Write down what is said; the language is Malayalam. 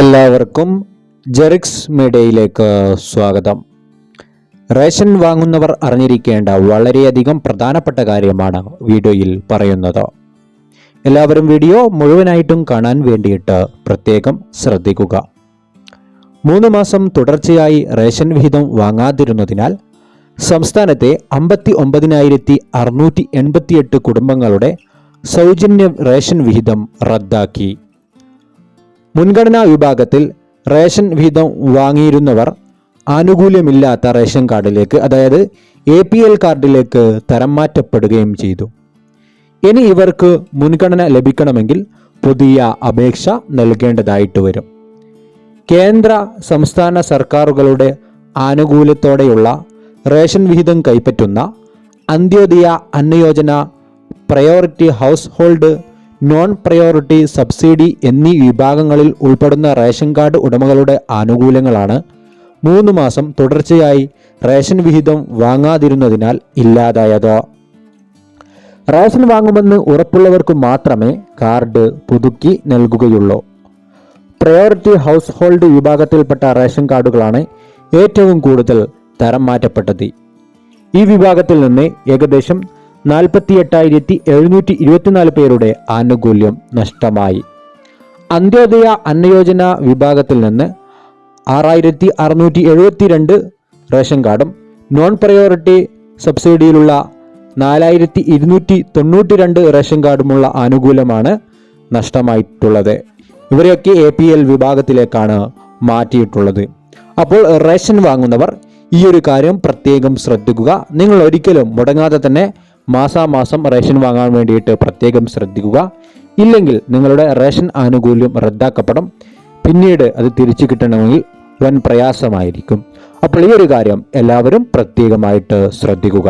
എല്ലാവർക്കും ജെറിക്സ് മീഡിയയിലേക്ക് സ്വാഗതം. റേഷൻ വാങ്ങുന്നവർ അറിഞ്ഞിരിക്കേണ്ട വളരെയധികം പ്രധാനപ്പെട്ട കാര്യമാണ് വീഡിയോയിൽ പറയുന്നത്. എല്ലാവരും വീഡിയോ മുഴുവനായിട്ടും കാണാൻ വേണ്ടിയിട്ട് പ്രത്യേകം ശ്രദ്ധിക്കുക. മൂന്ന് മാസം തുടർച്ചയായി റേഷൻ വിഹിതം വാങ്ങാതിരുന്നതിനാൽ സംസ്ഥാനത്തെ അമ്പത്തി ഒമ്പതിനായിരത്തി അറുന്നൂറ്റി എൺപത്തിയെട്ട് കുടുംബങ്ങളുടെ സൗജന്യ റേഷൻ വിഹിതം റദ്ദാക്കി. മുൻഗണനാ വിഭാഗത്തിൽ റേഷൻ വിഹിതം വാങ്ങിയിരുന്നവർ ആനുകൂല്യമില്ലാത്ത റേഷൻ കാർഡിലേക്ക് അതായത് എ പി എൽ കാർഡിലേക്ക് തരം മാറ്റപ്പെടുകയും ചെയ്തു. ഇനി ഇവർക്ക് മുൻഗണന ലഭിക്കണമെങ്കിൽ പുതിയ അപേക്ഷ നൽകേണ്ടതായിട്ട് വരും. കേന്ദ്ര സംസ്ഥാന സർക്കാരുകളുടെ ആനുകൂല്യത്തോടെയുള്ള റേഷൻ വിഹിതം കൈപ്പറ്റുന്ന Antyodaya Annayojana priority house hold non priority subsidy എന്നീ വിഭാഗങ്ങളിൽ ഉൾപ്പെടുന്ന റേഷൻ കാർഡ് ഉടമകളുടെ ആനുകൂല്യങ്ങളാണ്. മൂന്ന് മാസം തുടർച്ചയായി റേഷൻ വിഹിതം വാങ്ങാതിരുന്നതിനാൽ ഇല്ലാതായത്. റേഷൻ വാങ്ങുമെന്ന് ഉറപ്പുള്ളവർക്ക് മാത്രമേ കാർഡ് പുതുക്കി നൽകുകയുള്ളൂ. പ്രയോറിറ്റി ഹൗസ് ഹോൾഡ് വിഭാഗത്തിൽപ്പെട്ട റേഷൻ കാർഡുകളാണ് ഏറ്റവും കൂടുതൽ തരം മാറ്റപ്പെട്ടത്. ഈ വിഭാഗത്തിൽ നിന്ന് ഏകദേശം നാൽപ്പത്തി എട്ടായിരത്തി എഴുന്നൂറ്റി ഇരുപത്തിനാല് പേരുടെ ആനുകൂല്യം നഷ്ടമായി. അന്ത്യോദയ അന്നയോജന വിഭാഗത്തിൽ നിന്ന് ആറായിരത്തി അറുന്നൂറ്റി എഴുപത്തിരണ്ട് റേഷൻ കാർഡും നോൺ പ്രയോറിറ്റി സബ്സിഡിയിലുള്ള നാലായിരത്തി ഇരുന്നൂറ്റി തൊണ്ണൂറ്റി രണ്ട് റേഷൻ കാർഡുമുള്ള ആനുകൂല്യമാണ് നഷ്ടമായിട്ടുള്ളത്. ഇവരെയൊക്കെ എ പി എൽ വിഭാഗത്തിലേക്കാണ് മാറ്റിയിട്ടുള്ളത്. അപ്പോൾ റേഷൻ വാങ്ങുന്നവർ ഈ ഒരു കാര്യം പ്രത്യേകം ശ്രദ്ധിക്കുക. നിങ്ങൾ ഒരിക്കലും മുടങ്ങാതെ തന്നെ മാസാമാസം റേഷൻ വാങ്ങാൻ വേണ്ടിയിട്ട് പ്രത്യേകം ശ്രദ്ധിക്കുക. ഇല്ലെങ്കിൽ നിങ്ങളുടെ റേഷൻ ആനുകൂല്യം റദ്ദാക്കപ്പെടും. പിന്നീട് അത് തിരിച്ചു കിട്ടണമെങ്കിൽ വൻ പ്രയാസമായിരിക്കും. അപ്പോൾ ഈ ഒരു കാര്യം എല്ലാവരും പ്രത്യേകമായിട്ട് ശ്രദ്ധിക്കുക.